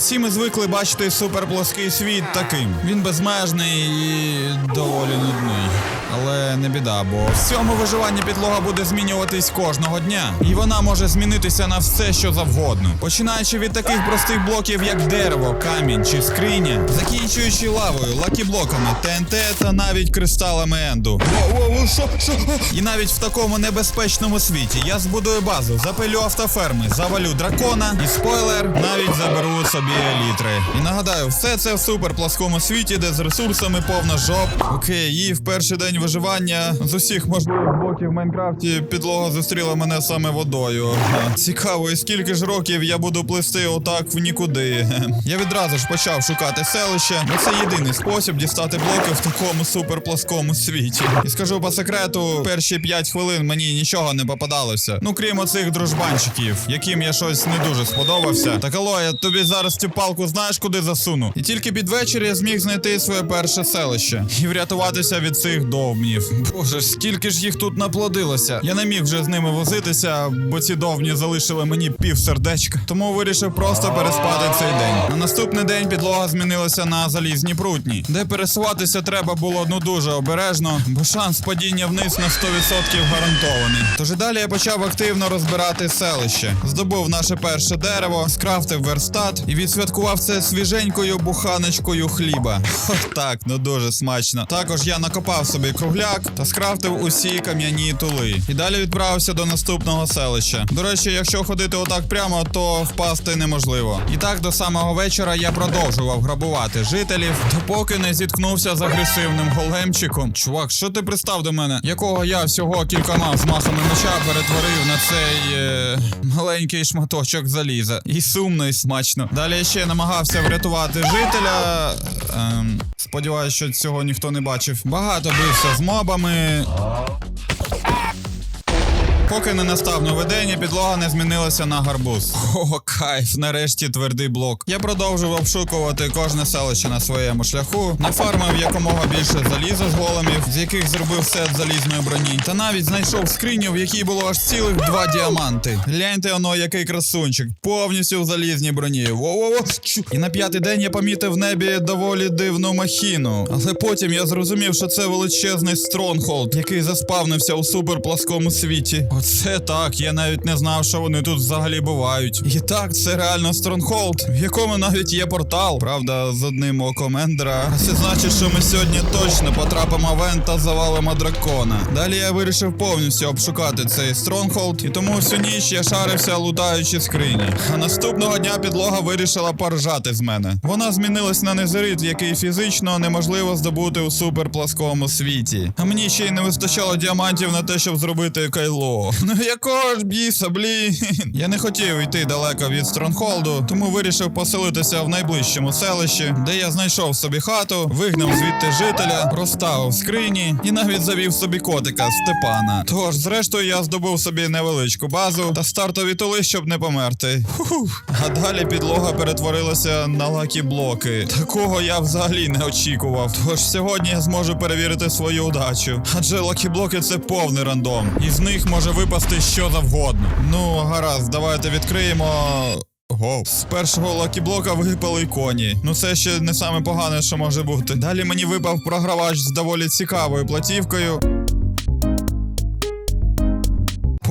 Усі ми звикли бачити суперплоский світ таким. Він безмежний і доволі нудний. Але не біда, бо в цьому виживанні підлога буде змінюватись кожного дня. І вона може змінитися на все, що завгодно. Починаючи від таких простих блоків, як дерево, камінь чи скриня, закінчуючи лавою, лакіблоками, ТНТ та навіть кристалами Енду. І навіть в такому небезпечному світі я збудую базу, запилю автоферми, завалю дракона і спойлер, навіть заберу собі елітри. І нагадаю, все це в суперпласкому світі, де з ресурсами повна жоп. Окей, і в перший день виживання з усіх можливих блоків в Майнкрафті підлога зустріла мене саме водою. Цікаво, і скільки ж років я буду плисти отак в нікуди. Я відразу ж почав шукати селище, бо це єдиний спосіб дістати блоки в такому суперпласкому світі. І скажу по секрету, перші 5 хвилин мені нічого не попадалося. Ну крім оцих дружбанчиків, яким я щось не дуже сподобався. Так алло, я тобі зараз цю палку знаєш куди засуну. І тільки під вечір я зміг знайти своє перше селище і врятуватися від цих довбнів. Боже, скільки ж їх тут наплодилося. Я не міг вже з ними возитися, бо ці довбні залишили мені пів сердечка. Тому вирішив просто переспати цей день. На наступний день підлога змінилася на залізні прутні, де пересуватися треба було ну дуже обережно, бо шанс падіння вниз на 100% гарантований. Тож і далі я почав активно розбирати селище. Здобув наше перше дерево, скрафтив верстат і відсвяткував це свіженькою буханочкою хліба. Ох, так, ну дуже смачно. Також я накопав собі кругляк та скрафтив усі кам'яні тули. І далі відправився до наступного селища. До речі, якщо ходити отак прямо, то впасти неможливо. І так до самого вечора я продовжував грабувати жителів, допоки не зіткнувся з агресивним големчиком. Чувак, що ти пристав до мене? Якого я всього кількома взмахами меча перетворив на цей е, маленький шматочок заліза. І сумно, і смачно. Далі я ще намагався врятувати жителя. Ем, сподіваюсь, що цього ніхто не бачив. Багато бився з мобами. Поки не настав новий день, підлога не змінилася на гарбуз. О, кайф, нарешті твердий блок. Я продовжив обшукувати кожне селище на своєму шляху, нафармив якомога більше заліза з големів, з яких зробив сет залізної броні, та навіть знайшов скриню, в якій було аж цілих два діаманти. Гляньте оно, який красунчик, повністю в залізній броні. Во-во-во. І на п'ятий день я помітив в небі доволі дивну махіну. Але потім я зрозумів, що це величезний стронгхолд, який заспавнився у суперпласкому світі. Оце так, я навіть не знав, що вони тут взагалі бувають. І так, це реально стронгхолд, в якому навіть є портал. Правда, з одним оком Ендера. Це значить, що ми сьогодні точно потрапимо в Енд та завалимо дракона. Далі я вирішив повністю обшукати цей стронгхолд, і тому всю ніч я шарився, лутаючи скрині. А наступного дня підлога вирішила поржати з мене. Вона змінилась на незерит, який фізично неможливо здобути у суперпласкому світі. А мені ще й не вистачало діамантів на те, щоб зробити кайло. Ну якого ж біса, блін. Я не хотів йти далеко від Стронгхолду, тому вирішив поселитися в найближчому селищі, де я знайшов собі хату, вигнав звідти жителя, розставив скрині і навіть завів собі котика Степана. Тож, зрештою, я здобув собі невеличку базу та стартові тули, щоб не померти. Фух. А далі підлога перетворилася на лакі блоки. Такого я взагалі не очікував. Тож сьогодні я зможу перевірити свою удачу. Адже лакі-блоки це повний рандом. І з них може випасти що завгодно. Ну, гаразд, давайте відкриємо. Гоу. з першого лакіблока випали коні. Ну це ще не саме погане, що може бути. Далі мені випав програвач з доволі цікавою платівкою.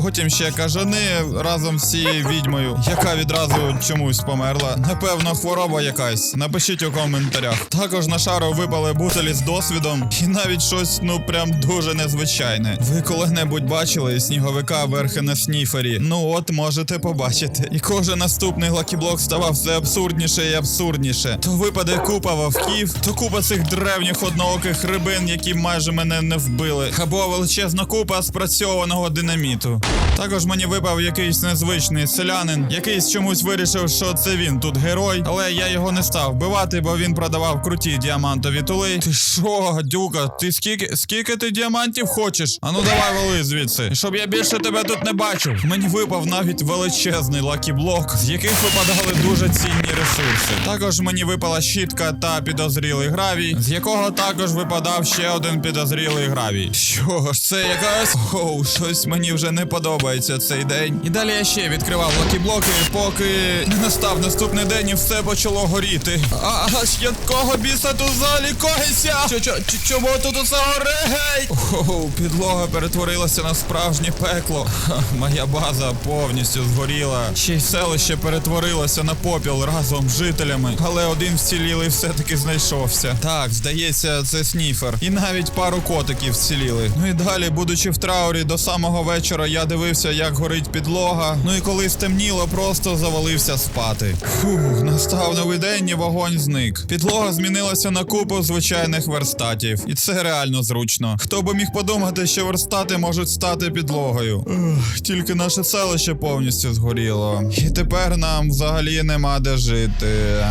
Потім ще кажани разом з цією відьмою, яка відразу чомусь померла. Напевно, хвороба якась. Напишіть у коментарях. Також на шару випали бутилі з досвідом, і навіть щось, ну прям дуже незвичайне. Ви коли-небудь бачили сніговика верхи на сніфері? Ну от можете побачити. І кожен наступний лакіблок ставав все абсурдніше і абсурдніше. То випаде купа вовків, то купа цих древніх однооких рибин, які майже мене не вбили. Або величезна купа спрацьованого динаміту. Також мені випав якийсь незвичний селянин, який чомусь вирішив, що це він тут герой, але я його не став вбивати, бо він продавав круті діамантові тули. Ти що, дюка, ти скільки скільки ти діамантів хочеш? Ану давай вали звідси. Щоб я більше тебе тут не бачив. Мені випав навіть величезний лакіблок, з яких випадали дуже цінні ресурси. Також мені випала щітка та підозрілий гравій, з якого також випадав ще один підозрілий гравій. Що ж, це якась. Оу, щось мені вже не подобається. Подобається цей день. І далі я ще відкривав лакі-блоки, поки не настав наступний день і все почало горіти. А якого біса тут чо, чо- чому тут усе горить? Оу, підлога перетворилася на справжнє пекло. Моя база повністю згоріла. Ще й селище перетворилося на попіл разом з жителями. Але один вцілілий все-таки знайшовся. Так, здається, це сніфер. І навіть пару котиків вціліли. Ну і далі, будучи в траурі, до самого вечора я дивився, як горить підлога. Ну і коли стемніло, просто завалився спати. Фух, настав новий день і вогонь зник. Підлога змінилася на купу звичайних верстатів. І це реально зручно. Хто би міг подумати, що верстати можуть стати підлогою. Ух, тільки наше селище повністю згоріло. І тепер нам взагалі нема де жити.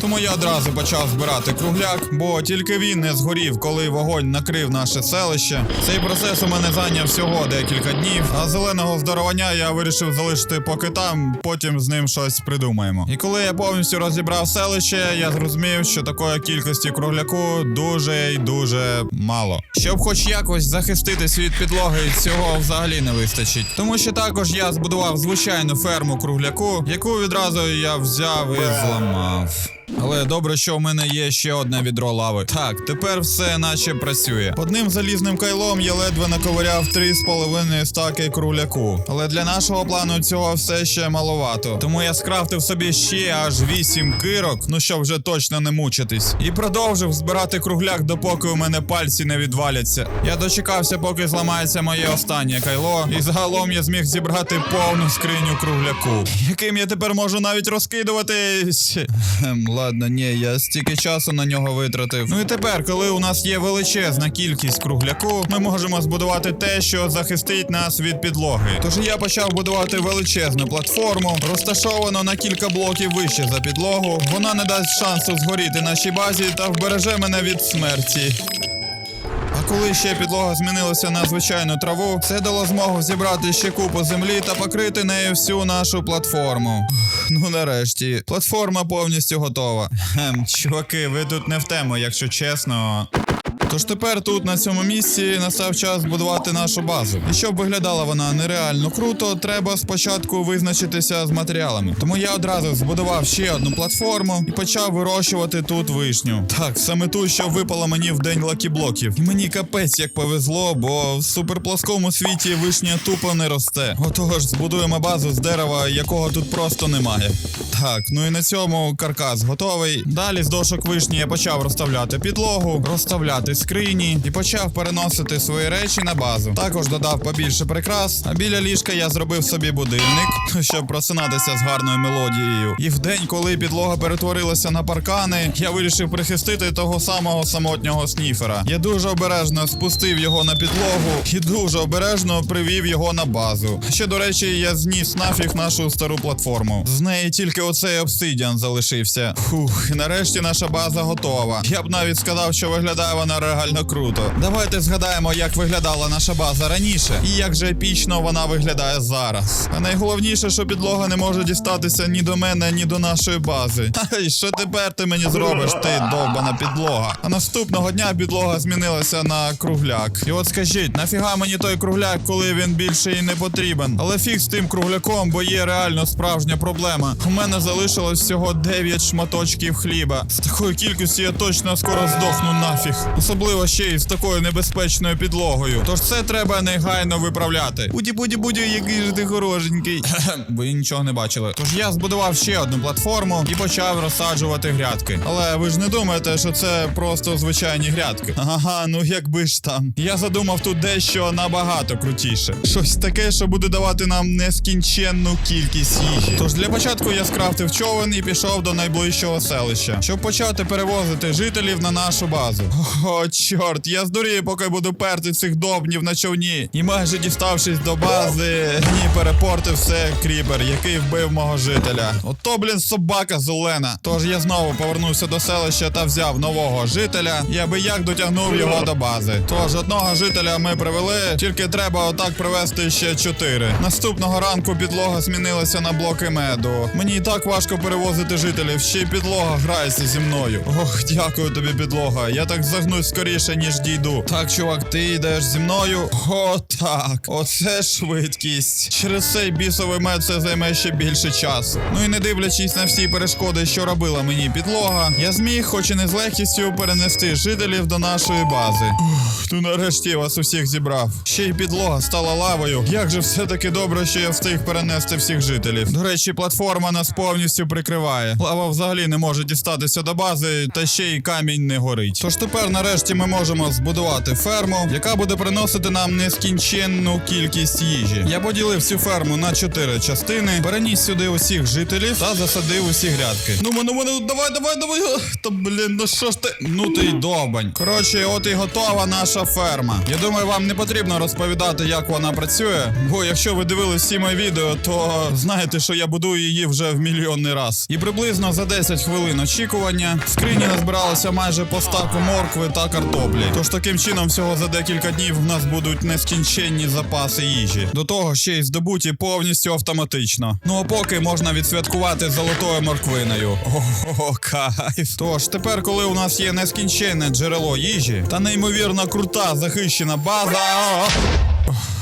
Тому я одразу почав збирати кругляк, бо тільки він не згорів, коли вогонь накрив наше селище. Цей процес у мене зайняв всього декілька днів. А зеленого здоровання я вирішив залишити поки там, потім з ним щось придумаємо. І коли я повністю розібрав селище, я зрозумів, що такої кількості кругляку дуже й дуже мало. Щоб хоч якось захиститись від підлоги, цього взагалі не вистачить. Тому що також я збудував звичайну ферму кругляку, яку відразу я взяв і зламав. Але добре, що в мене є ще одне відро лави. Так, тепер все наче працює. Одним залізним кайлом я ледве наковиряв 3,5 стаки кругляку. Але для нашого плану цього все ще маловато. Тому я скрафтив собі ще аж 8 кирок, ну щоб вже точно не мучитись. І продовжив збирати кругляк, допоки у мене пальці не відваляться. Я дочекався, поки зламається моє останнє кайло, і загалом я зміг зібрати повну скриню кругляку, яким я тепер можу навіть розкидуватись. Ладно, ні, я стільки часу на нього витратив. Ну і тепер, коли у нас є величезна кількість кругляку, ми можемо збудувати те, що захистить нас від підлоги. Тож я почав будувати величезну платформу, розташовану на кілька блоків вище за підлогу. Вона не дасть шансу згоріти нашій базі та вбереже мене від смерті. Коли ще підлога змінилася на звичайну траву, це дало змогу зібрати ще купу землі та покрити нею всю нашу платформу. Ну нарешті, платформа повністю готова. Хем, чуваки, ви тут не в тему, якщо чесно. Тож тепер тут, на цьому місці, настав час будувати нашу базу. І щоб виглядала вона нереально круто, треба спочатку визначитися з матеріалами. Тому я одразу збудував ще одну платформу і почав вирощувати тут вишню. Так, саме ту, що випала мені в день лакіблоків. І мені капець як повезло, бо в суперплоскому світі вишня тупо не росте. Отож, збудуємо базу з дерева, якого тут просто немає. Так, ну і на цьому каркас готовий. Далі з дошок вишні я почав розставляти підлогу, розставляти скрині і почав переносити свої речі на базу. Також додав побільше прикрас, а біля ліжка я зробив собі будильник, щоб просинатися з гарною мелодією. І в день, коли підлога перетворилася на паркани, я вирішив прихистити того самого самотнього сніфера. Я дуже обережно спустив його на підлогу і дуже обережно привів його на базу. Ще до речі, я зніс нафіг нашу стару платформу. З неї тільки оцей обсидіан залишився. Фух, і нарешті наша база готова. Я б навіть сказав, що виглядає вона реально круто. Давайте згадаємо, як виглядала наша база раніше, і як же епічно вона виглядає зараз. А найголовніше, що підлога не може дістатися ні до мене, ні до нашої бази. Ай, що тепер ти мені зробиш, ти довбана підлога? А наступного дня підлога змінилася на кругляк. І от скажіть, нафіга мені той кругляк, коли він більше і не потрібен? Але фіг з тим кругляком, бо є реально справжня проблема. У мене залишилось всього 9 шматочків хліба. З такою кількістю я точно скоро здохну нафіг. Особливо ще й з такою небезпечною підлогою. Тож це треба негайно виправляти. Буді буді буді, який же ти хорошенький. Ви нічого не бачили. Тож я збудував ще одну платформу і почав розсаджувати грядки. Але ви ж не думаєте, що це просто звичайні грядки. Ага, ну якби ж там. Я задумав тут дещо набагато крутіше. Щось таке, що буде давати нам нескінченну кількість їжі. Тож для початку я скрафтив човен і пішов до найближчого селища, щоб почати перевозити жителів на нашу базу. О, чорт, я здурію, поки буду перти цих добнів на човні. І майже діставшись до бази, ні, перепортив все кріпер, який вбив мого жителя. Ото, блін, собака зелена. Тож я знову повернувся до селища та взяв нового жителя і аби як дотягнув його до бази. Тож одного жителя ми привели, тільки треба отак привезти ще чотири. Наступного ранку підлога змінилася на блоки меду. Мені і так важко перевозити жителів, ще й підлога грається зі мною. Ох, дякую тобі, підлога. Я так загнусь скоріше, ніж дійду. Так, чувак, ти йдеш зі мною. О, так. Оце швидкість. Через цей бісовий мед це займе ще більше часу. Ну і не дивлячись на всі перешкоди, що робила мені підлога, я зміг, хоч і не з легкістю, перенести жителів до нашої бази. Ух, ну нарешті вас усіх зібрав. Ще й підлога стала лавою. Як же все-таки добре, що я встиг перенести всіх жителів. До речі, платформа нас повністю прикриває. Лава взагалі не може дістатися до бази, та ще й камінь не горить. Тож тепер нарешті ми можемо збудувати ферму, яка буде приносити нам нескінченну кількість їжі. Я поділив всю ферму на чотири частини, переніс сюди усіх жителів та засадив усі грядки. Ну мене, мене, давай, давай, давай. Та блін, ну що ж ти? Ну ти й довбань. Коротше, от і готова наша ферма. Я думаю, вам не потрібно розповідати, як вона працює. Бо якщо ви дивились всі мої відео, то знаєте, що я будую її вже в мільйонний раз. І приблизно за 10 хвилин очікування в скрині назбиралося майже по стаку моркви та картоплі. Тож таким чином, всього за декілька днів в нас будуть нескінченні запаси їжі. До того ще й здобуті повністю автоматично. Ну а поки можна відсвяткувати золотою морквиною. Ого, кайф. Тож тепер, коли у нас є нескінченне джерело їжі та неймовірно крута захищена база.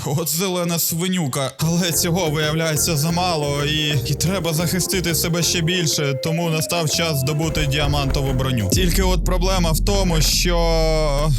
От зелена свинюка, але цього виявляється замало, і, і треба захистити себе ще більше, тому настав час здобути діамантову броню. Тільки от проблема в тому, що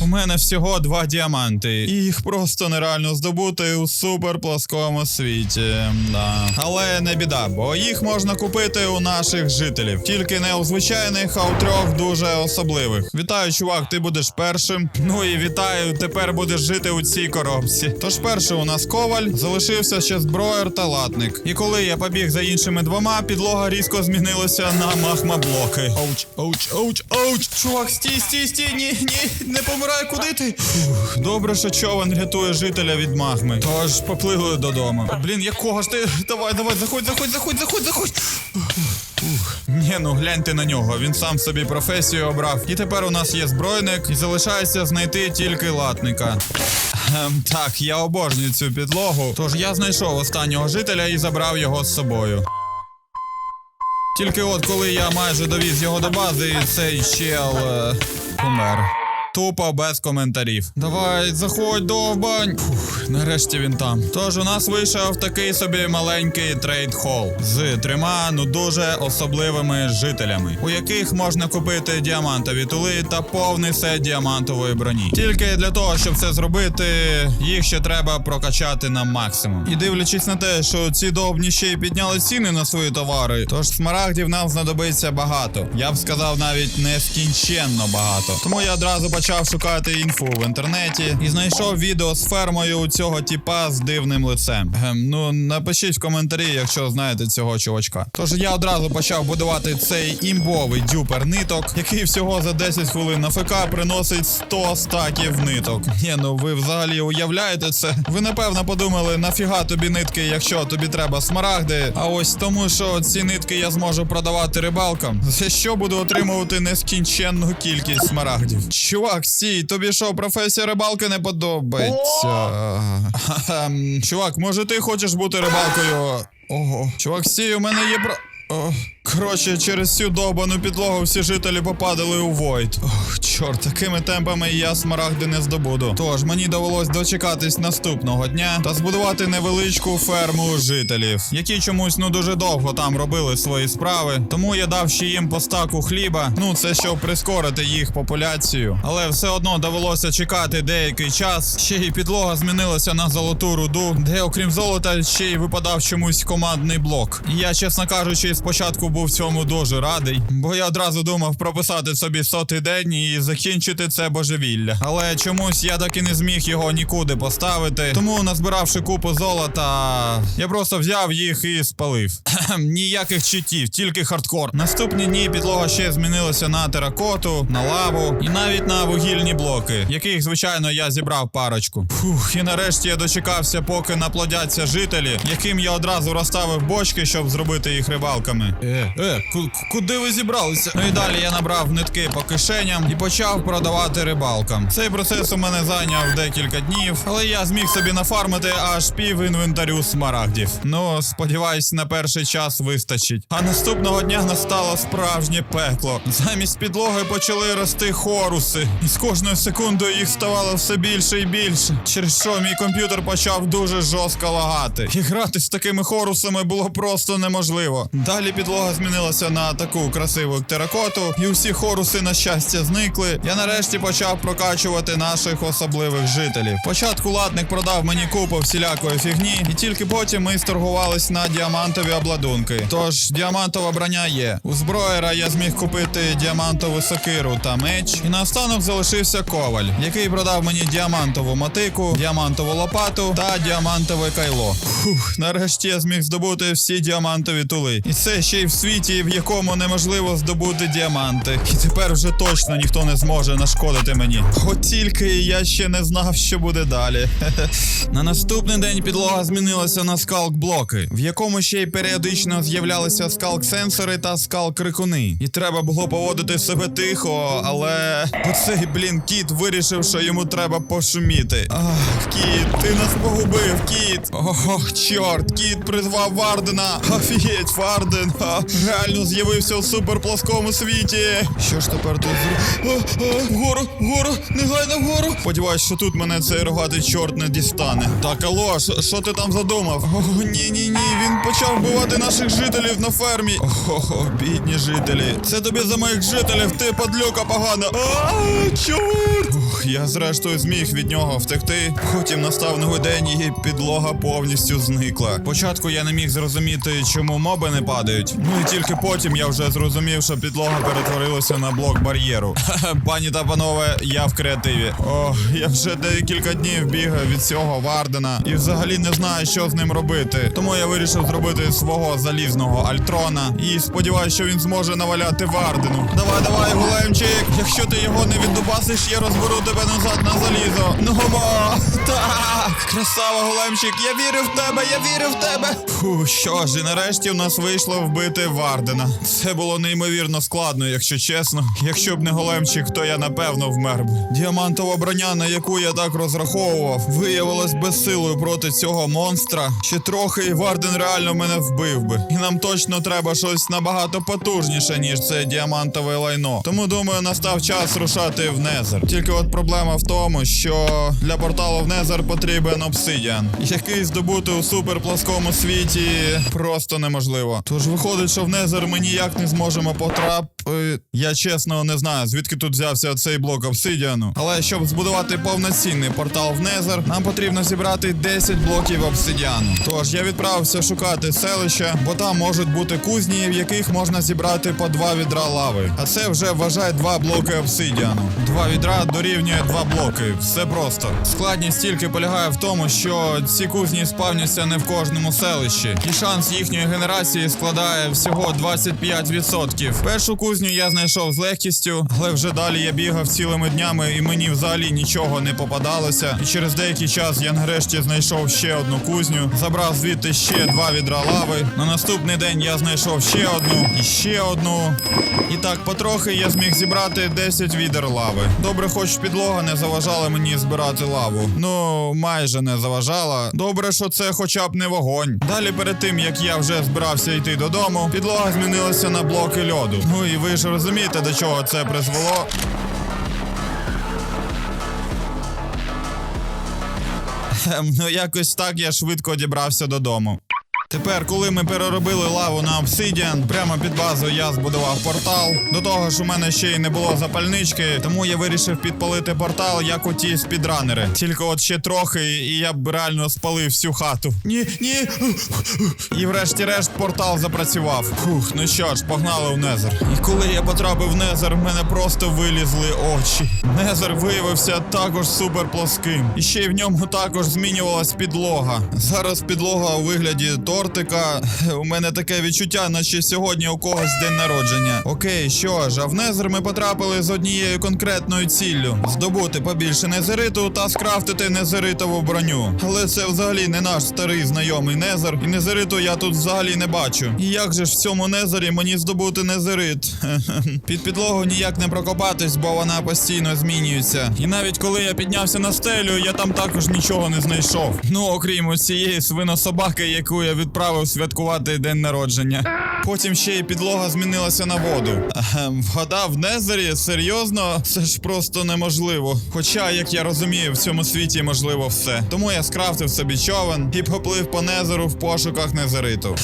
у мене всього два діаманти, і їх просто нереально здобути у суперплоскому світі. Да. Але не біда, бо їх можна купити у наших жителів, тільки не у звичайних, а у трьох дуже особливих. Вітаю, чувак, ти будеш першим. Ну і вітаю, тепер будеш жити у цій коробці. Тож перший у нас коваль, залишився ще зброєр та латник. І коли я побіг за іншими двома, підлога різко змінилася на махма-блоки. Оуч, оуч, оуч, оуч. Чувак, стій, стій, стій, ні, ні, не помирай, куди ти? Фух, добре, що човен рятує жителя від магми. Тож поплили додому. Блін, якого ж ти? Давай, давай, заходь, заходь, заходь, заходь, заходь. Ух. Ні, ну гляньте на нього. Він сам собі професію обрав. І тепер у нас є збройник, і залишається знайти тільки латника. Ем, так, я обожнюю цю підлогу. Тож я знайшов останнього жителя і забрав його з собою. Тільки от коли я майже довіз його до бази, цей чел е, помер. Тупо без коментарів. Давай, заходь, довбань. Фух, нарешті він там. Тож у нас вийшов такий собі маленький трейд хол з трьома ну дуже особливими жителями, у яких можна купити діамантові тули та повний сет діамантової броні. Тільки для того, щоб це зробити, їх ще треба прокачати на максимум. І дивлячись на те, що ці довбні ще й підняли ціни на свої товари, тож смарагдів нам знадобиться багато. Я б сказав навіть нескінченно багато. Тому я одразу почав шукати інфу в інтернеті і знайшов відео з фермою цього тіпа з дивним лицем. Ем, ну напишіть в коментарі, якщо знаєте цього чувачка. Тож я одразу почав будувати цей імбовий дюпер ниток, який всього за 10 хвилин на ФК приносить 100 стаків ниток. Ні, ну ви взагалі уявляєте це? Ви напевно подумали, нафіга тобі нитки, якщо тобі треба смарагди. А ось тому, що ці нитки я зможу продавати рибалкам, за що буду отримувати нескінченну кількість смарагдів. Чувак, стій, тобі що, професія рибалки не подобається? Ем, Чувак, може ти хочеш бути рибалкою? Ого. Чувак, стій, у мене є про. Коротше, через цю довбану підлогу всі жителі попадали у Войд. Ох, чорт, такими темпами я смарагди не здобуду. Тож мені довелось дочекатись наступного дня та збудувати невеличку ферму жителів, які чомусь ну дуже довго там робили свої справи. Тому я дав ще їм по стаку хліба. Ну це щоб прискорити їх популяцію. Але все одно довелося чекати деякий час. Ще й підлога змінилася на золоту руду, де, окрім золота, ще й випадав чомусь командний блок. Я, чесно кажучи, спочатку був цьому дуже радий, бо я одразу думав прописати собі сотий день і закінчити це божевілля. Але чомусь я так і не зміг його нікуди поставити. Тому, назбиравши купу золота, я просто взяв їх і спалив. Ніяких читів, тільки хардкор. Наступні дні підлога ще змінилася на теракоту, на лаву і навіть на вугільні блоки, яких, звичайно, я зібрав парочку. Фух, і нарешті я дочекався, поки наплодяться жителі, яким я одразу розставив бочки, щоб зробити їх рибалками. Е, Е, ку- куди ви зібралися? Ну і далі я набрав нитки по кишеням і почав продавати рибалкам. Цей процес у мене зайняв декілька днів, але я зміг собі нафармити аж пів інвентарю смарагдів. Ну, сподіваюсь, на перший час вистачить. А наступного дня настало справжнє пекло. Замість підлоги почали рости хоруси, і з кожною секундою їх ставало все більше і більше. Через що мій комп'ютер почав дуже жорстко лагати. І грати з такими хорусами було просто неможливо. Далі підлога змінилася на таку красиву теракоту, і усі хоруси, на щастя, зникли. Я нарешті почав прокачувати наших особливих жителів. Спочатку латник продав мені купу всілякої фігні, і тільки потім ми сторгувались на діамантові обладунки. Тож діамантова броня є. У зброєра я зміг купити діамантову сокиру та меч. І наостанок залишився коваль, який продав мені діамантову мотику, діамантову лопату та діамантове кайло. Фух, нарешті я зміг здобути всі діамантові тули. І це ще й в світі, в якому неможливо здобути діаманти. І тепер вже точно ніхто не зможе нашкодити мені. От тільки я ще не знав, що буде далі. На наступний день підлога змінилася на скалк-блоки, в якому ще й періодично з'являлися скалк-сенсори та скалк-крикуни. І треба було поводити себе тихо, але оцей блін кіт вирішив, що йому треба пошуміти. Ах, кіт, ти нас погубив, кіт. Ох, чорт, кіт призвав Вардена. Офігеть, Варден. А, реально з'явився у суперплоскому світі. Що ж тепер тут зро... А, а, Вгору, вгору, негайно вгору. Сподіваюсь, що тут мене цей рогатий чорт не дістане. Так, алло, що- що ти там задумав? О, ні, ні, ні. Він почав вбивати наших жителів на фермі. Ого, бідні жителі. Це тобі за моїх жителів, ти падлюка погана. А, чорт! Ух, я зрештою зміг від нього втекти. Потім настав новий день і підлога повністю зникла. Спочатку я не міг зрозуміти, чому моби не падають. Ну і тільки потім я вже зрозумів, що підлога перетворилася на блок бар'єру. Пані та панове, я в креативі. О, я вже декілька днів бігаю від цього Вардена і взагалі не знаю, що з ним робити. Тому я вирішив зробити свого залізного альтрона і сподіваюся, що він зможе наваляти Вардену. Давай, давай, големчик. Якщо ти його не віддубасиш, я розберу тебе назад на залізо. Ну мо! Так! Красава, големчик, я вірю в тебе, я вірю в тебе. Фу, що ж, і нарешті в нас вийшло вбити Вардена. Це було неймовірно складно, якщо чесно. Якщо б не големчик, то я напевно вмер б. Діамантова броня, на яку я так розраховував, виявилась безсилою проти цього монстра. Ще трохи і Варден реально мене вбив би. І нам точно треба щось набагато потужніше, ніж це діамантове лайно. Тому думаю, настав час рушати в Незер. Тільки от проблема в тому, що для порталу в Незер потрібен обсидіан, який здобути у суперплоскому світі просто неможливо. Тож виходить, що в Незер ми ніяк не зможемо потрапити. Я чесно не знаю, звідки тут взявся цей блок обсидіану. Але щоб збудувати повноцінний портал в Незер, нам потрібно зібрати 10 блоків обсидіану. Тож я відправився шукати селище, бо там можуть бути кузні, в яких можна зібрати по два відра лави. А це вже вважає два блоки обсидіану. Два відра дорівнює два блоки. Все просто. Складність тільки полягає в тому, що ці кузні спавняться не в кожному селищі, і шанс їхньої генерації складає всього 25%. Першу кузню я знайшов з легкістю, але вже далі я бігав цілими днями, і мені взагалі нічого не попадалося. І через деякий час я нарешті знайшов ще одну кузню, забрав звідти ще два відра лави. На наступний день я знайшов ще одну і ще одну. І так, потрохи я зміг зібрати 10 відер лави. Добре, хоч підлога не заважала мені збирати лаву. Ну, майже не заважала. Добре, що це хоча б не вогонь. Далі, перед тим як я вже збирався йти додому, підлога змінилася на блоки льоду. Ну і ви ж розумієте, до чого це призвело. Ем, Ну, якось так я швидко дібрався додому. Тепер, коли ми переробили лаву на обсидіан, прямо під базою я збудував портал. До того ж, у мене ще й не було запальнички, тому я вирішив підпалити портал, як у ті спідранери. Тільки от ще трохи, і я б реально спалив всю хату. Ні, ні. І врешті-решт портал запрацював. Фух, ну що ж, погнали в Незер. І коли я потрапив в Незер, в мене просто вилізли очі. Незер виявився також супер плоским. І ще й в ньому також змінювалась підлога. Зараз підлога у вигляді тортика. У мене таке відчуття, наче сьогодні у когось день народження. Окей, що ж, а в Незер ми потрапили з однією конкретною ціллю: здобути побільше незериту та скрафтити незеритову броню. Але це взагалі не наш старий знайомий Незер, і незериту я тут взагалі не бачу. І як же ж в цьому Незері мені здобути незерит? Під підлогу ніяк не прокопатись, бо вона постійно змінюється. І навіть коли я піднявся на стелю, я там також нічого не знайшов. Ну, окрім цієї свинособаки, яку я відправив святкувати день народження. Потім ще й підлога змінилася на воду. Ем, Вода в Незері? Серйозно? Це ж просто неможливо. Хоча, як я розумію, в цьому світі можливо все. Тому я скрафтив собі човен і поплив по Незеру в пошуках Незериту.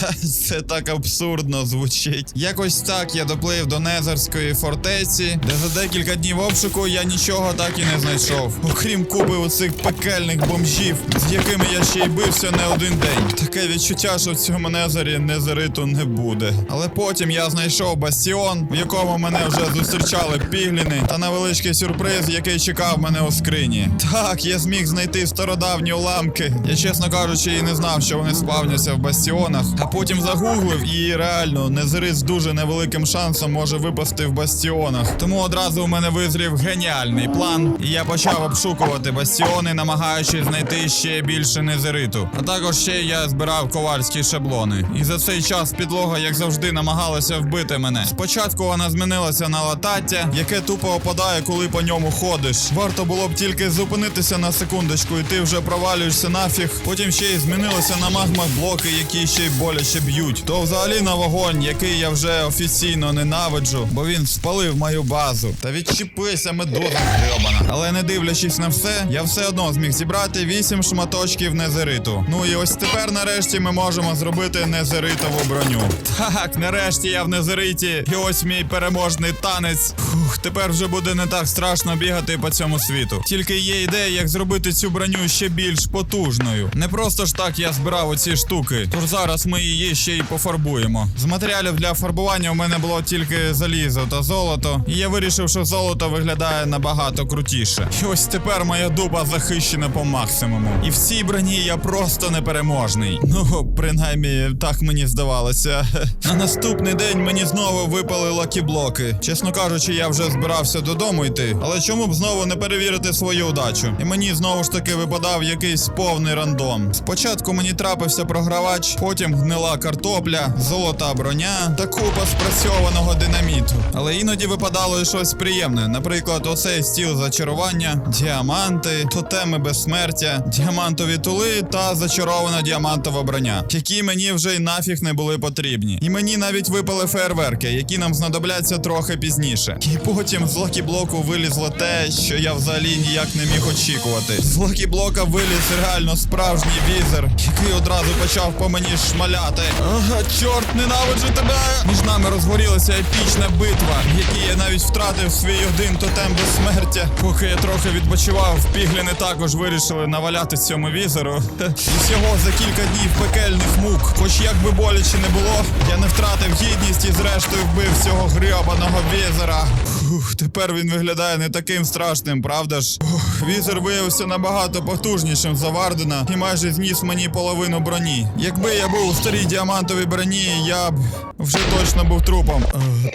Це так абсурдно звучить. Якось так я доплив до Незерської фортеці, де за декілька днів обшуку я нічого так і не знайшов. Окрім купи оцих пекельних бомжів, з якими я ще й бився не один день. Таке відчуття, що в цьому Незері Незериту не буде. Але потім я знайшов бастіон, в якому мене вже зустрічали пігліни, та невеличкий сюрприз, який чекав мене у скрині. Так, я зміг знайти стародавні уламки. Я, чесно кажучи, і не знав, що вони спавняться в бастіонах. А потім загуглив, і реально незерит з дуже невеликим шансом може випасти в бастіонах. Тому одразу у мене визрів геніальний план, і я почав обшукувати бастіони, намагаючись знайти ще більше незериту. А також ще я збирав ковальські шаблони. І за цей час підлога, як завжди, намагалася вбити мене. Спочатку вона змінилася на латаття, яке тупо опадає, коли по ньому ходиш. Варто було б тільки зупинитися на секундочку, і ти вже провалюєшся нафіг. Потім ще й змінилося на магмах блоки, які ще й боляче б'ють. То взагалі на вогонь, який я вже офіційно ненавиджу, бо він спалив мою базу. Та відчепися, медуза гребана. Але не дивлячись на все, я все одно зміг зібрати 8 шматочків незериту. Ну і ось тепер нарешті ми можемо зробити незеритову броню. Так, нарешті я в незериті. І ось мій переможний танець. Фух, тепер вже буде не так страшно бігати по цьому світу. Тільки є ідея, як зробити цю броню ще більш потужною. Не просто ж так я збирав оці штуки. Тож зараз ми її ще й пофарбуємо. З матеріалів для фарбування у мене було тільки залізо та золото. І я вирішив, що золото виглядає набагато крутіше. І ось тепер моя дуба захищена по максимуму. І в цій броні я просто непереможний. Ну, принаймні, так мені здавалося. На наступний день мені знову випали лакіблоки. Чесно кажучи, я вже збирався додому йти. Але чому б знову не перевірити свою удачу? І мені знову ж таки випадав якийсь повний рандом. Спочатку мені трапився програвач, потім гнила картопля, золота броня та купа спрацьованого динаміту. Але іноді випадало і щось приємне. Наприклад, оцей стіл зачарування, діаманти, тотеми безсмертя, діамантові тули та зачарована діамантова броня, які мені вже й нафіг не були потрібні. І мені навіть випали фейерверки, які нам знадобляться трохи пізніше. І потім з лакіблоку вилізло те, що я взагалі ніяк не міг очікувати. З лакіблока виліз реально справжній візер, який одразу почав по мені шмаляти. Ага, чорт, ненавиджу тебе! Між нами розгорілася епічна битва, в якій я навіть втратив свій один тотем безсмертя. Поки я трохи відпочивав, пігліни також вирішили наваляти цьому візеру. І всього за кілька днів пекельних мук. Хоч як би боляче не було, я не втратив гідність і зрештою вбив цього грьобаного візера. Фух, тепер він виглядає не таким страшним, правда ж? Ух, візер виявився набагато потужнішим за Вардена і майже зніс мені половину броні. Якби я був у старій діамантовій броні, я б вже точно був трупом.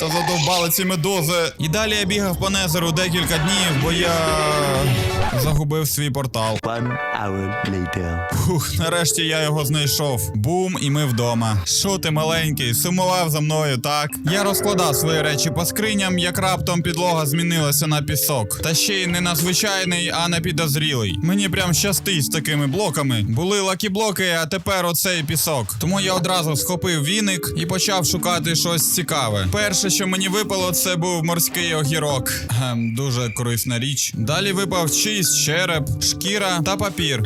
Та задовбали ці медузи. І далі я бігав по Незеру декілька днів, бо я загубив свій портал. One hour later. Фух, нарешті я його знайшов. Бум, і ми вдома. Що ти маленький, сумував за мною, так? Я розкладав свої речі по скриням, як раптом підлога змінилася на пісок. Та ще й не на звичайний, а на підозрілий. Мені прям щастить з такими блоками. Були лакі-блоки, а тепер оцей пісок. Тому я одразу схопив віник і почав шукати щось цікаве. Перше, що мені випало, це був морський огірок. Ем, дуже корисна річ. Далі випав чийсь череп, шкіра та папір.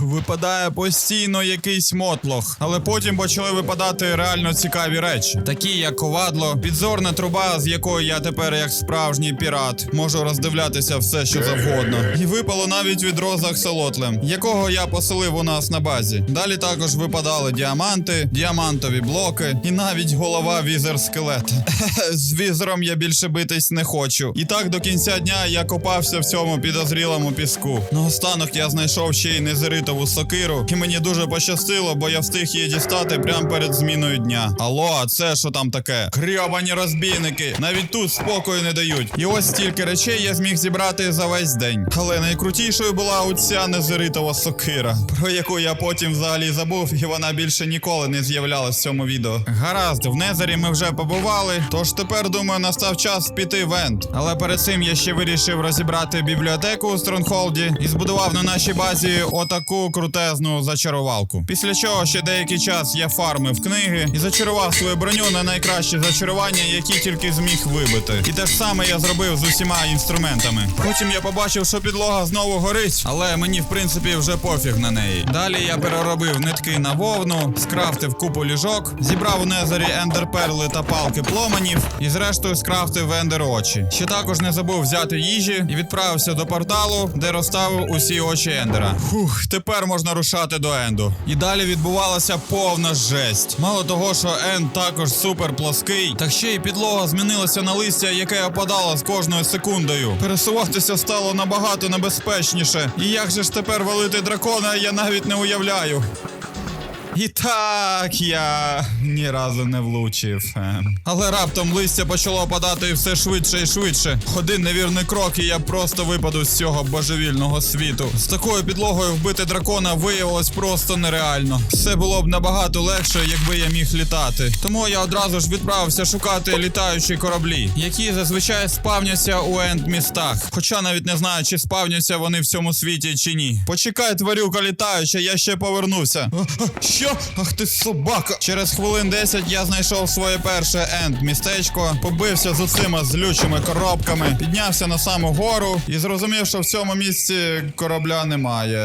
Випадає постійно якийсь мотлох, але потім почали випадати реально цікаві речі, такі як ковадло, підзорна труба, з якої я тепер як справжній пірат. Можу роздивлятися все, що завгодно. І випало навіть відро з аксолотлем, якого я поселив у нас на базі. Далі також випадали діаманти, діамантові блоки і навіть голова візер скелета. З візером я більше битись не хочу. І так до кінця дня я копався в цьому підозрілому піску. Наостанок я знайшов ще й незеритову сокиру, і мені дуже пощастило, бо я встиг її дістати прямо перед зміною дня. Алло, а це що там таке? Грьобані розбійники! Навіть тут спокою не дають. І ось стільки речей я зміг зібрати за весь день. Але найкрутішою була оця незеритова сокира, про яку я потім взагалі забув, і вона більше ніколи не з'являлась в цьому відео. Гаразд, в Незері ми вже побували, тож тепер думаю, настав час піти в Енд. Але перед цим я ще вирішив розібрати бібліотеку у Стронгхолді і збудував на нашій базі отаку крутезну зачарувалку. Після чого ще деякий час я фармив книги і зачарував свою броню на найкращі зачарування, які тільки зміг вибити. І те ж саме я зробив з усіма інструментами. Потім я побачив, що підлога знову горить, але мені в принципі вже пофіг на неї. Далі я переробив нитки на вовну, скрафтив купу ліжок, зібрав у незері ендерперли та палки пломенів, і зрештою скрафтив ендер очі. Ще також не забув взяти їжі і відправився до порталу, де розставив усі очі ендера. Фух, тепер можна рушати до енду. І далі відбувалася повна жесть. Мало того, що Н також супер плоский, так ще й підлога змінилася на листя, яке опадало з кожною секундою. Пересуватися стало набагато небезпечніше. І як же ж тепер валити дракона, я навіть не уявляю. І так я ні разу не влучив. Ем. Але раптом листя почало падати все швидше і швидше. Один невірний крок, і я просто випаду з цього божевільного світу. З такою підлогою вбити дракона виявилось просто нереально. Все було б набагато легше, якби я міг літати. Тому я одразу ж відправився шукати літаючі кораблі, які зазвичай спавняться у енд містах. Хоча навіть не знаю, чи спавняться вони в цьому світі чи ні. Почекай, тварюка літаюча, я ще повернуся. А, Що? Ах ти собака! Через хвилин 10 я знайшов своє перше енд містечко, побився з оцима злючими коробками, піднявся на саму гору і зрозумів, що в цьому місці корабля немає.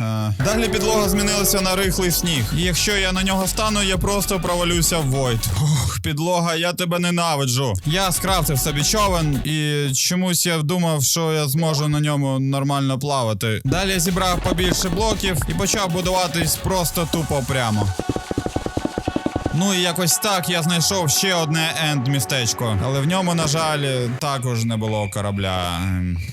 Е. Далі підлога змінилася на рихлий сніг. І якщо я на нього стану, я просто провалюся в войд. Ох, підлога, я тебе ненавиджу. Я скрафтив собі човен, і чомусь я думав, що я зможу на ньому нормально плавати. Далі зібрав побільше блоків і почав будуватись просто тупо прямо. Ramos. Ну і якось так я знайшов ще одне енд містечко, але в ньому, на жаль, також не було корабля.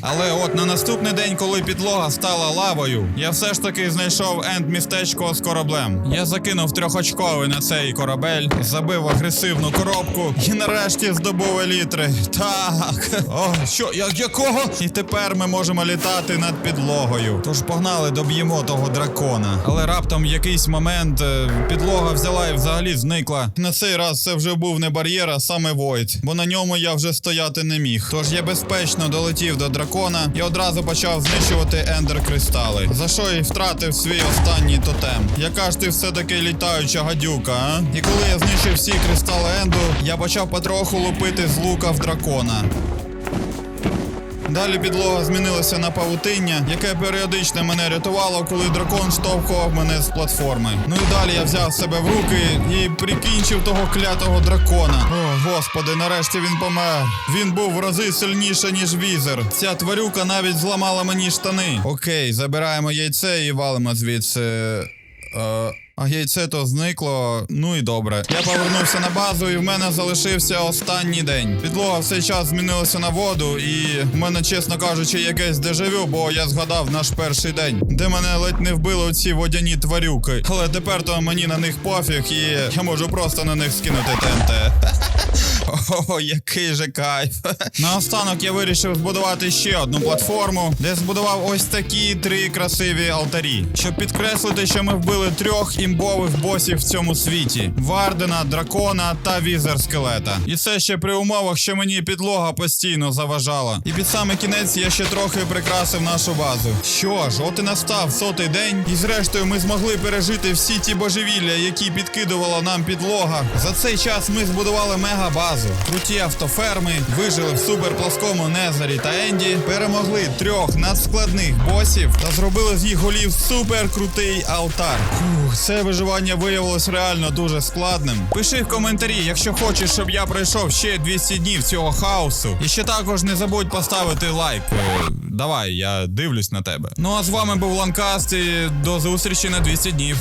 Але от на наступний день, коли підлога стала лавою, я все ж таки знайшов енд містечко з кораблем. Я закинув трьохочковий на цей корабель, забив агресивну коробку і нарешті здобув елітри. Так. О, що, я, якого? І тепер ми можемо літати над підлогою. Тож погнали, доб'ємо того дракона. Але раптом якийсь момент е, підлога взяла і взагалі зникла. На цей раз це вже був не бар'єр, а саме Войд, бо на ньому я вже стояти не міг. Тож я безпечно долетів до дракона і одразу почав знищувати ендер кристали. За що і втратив свій останній тотем. Яка ж ти все-таки літаюча гадюка, а? І коли я знищив всі кристали енду, я почав потроху лупити з лука в дракона. Далі підлога змінилася на павутиння, яке періодично мене рятувало, коли дракон штовхував мене з платформи. Ну і далі я взяв себе в руки і прикінчив того клятого дракона. О, господи, нарешті він помер. Він був в рази сильніше, ніж візер. Ця тварюка навіть зламала мені штани. Окей, забираємо яйце і валимо звідси. Е, а яйце то зникло, ну і добре. Я повернувся на базу, і в мене залишився останній день. Підлога все час змінилася на воду, і в мене, чесно кажучи, якесь дежавю, бо я згадав наш перший день, де мене ледь не вбили ці водяні тварюки. Але тепер то мені на них пофіг, і я можу просто на них скинути ТНТ. О, який же кайф. Наостанок я вирішив збудувати ще одну платформу, де збудував ось такі три красиві алтарі, щоб підкреслити, що ми вбили трьох імбових босів в цьому світі: Вардена, дракона та візер скелета. І це ще при умовах, що мені підлога постійно заважала. І під саме кінець я ще трохи прикрасив нашу базу. Що ж, от і настав сотий день, і зрештою ми змогли пережити всі ті божевілля, які підкидувала нам підлога. За цей час ми збудували мега-базу, круті автоферми, вижили в суперплоскому Незарі та Енді, перемогли трьох надскладних босів та зробили з їх голів суперкрутий алтар. Фух, це Це виживання виявилось реально дуже складним. Пиши в коментарі, якщо хочеш, щоб я пройшов ще 200 днів цього хаосу. І ще також не забудь поставити лайк. Е, Давай, я дивлюсь на тебе. Ну а з вами був Ланкаст і до зустрічі на 200 днів.